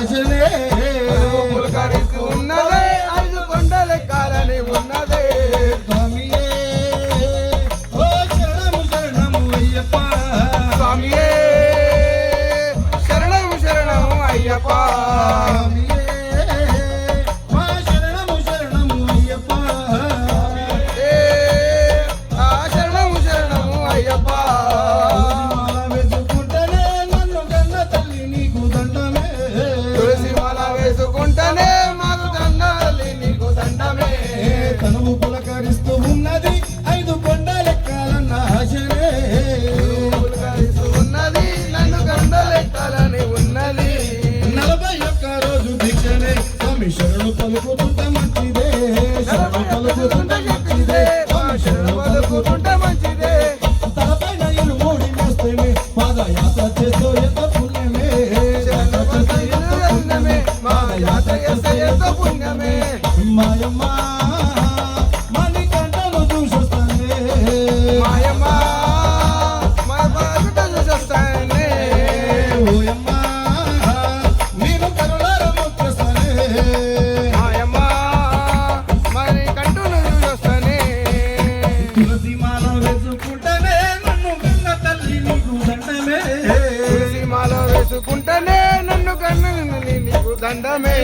లెక్కాలన్న ఆశలే పులకరిస్తూ ఉన్నదే ఐదు కొండల కాలని ఉన్నదే స్వామియే ఓ శరణము శరణము అయ్యప్ప స్వామియే శరణము శరణము అయ్యప్ప వేసుకుంటేనే మాకు దండాలి నీకు దండమే. తనువు పులకరిస్తూ ఉన్నది ఐదు కొండ లెక్కాలన్న ఆశలే పులకరిస్తూ ఉన్నది నన్ను గండలెక్కాలని ఉన్నది. నలభై ఒక్క రోజు దీక్షనే స్వామి శరణు పలుకుతుంటే మంచిదే. శరణు పలుకుతుంటే మంచిదే స్వామి శరణు పలుకుతుంటే మంచిదే. తలపైన ఇల్లు మూడి మోస్తేనే పాదయాత్ర చేస్తూ ఎంత పుణ్యమే. తులసి నన్ను కన్ను నీకు దండమే.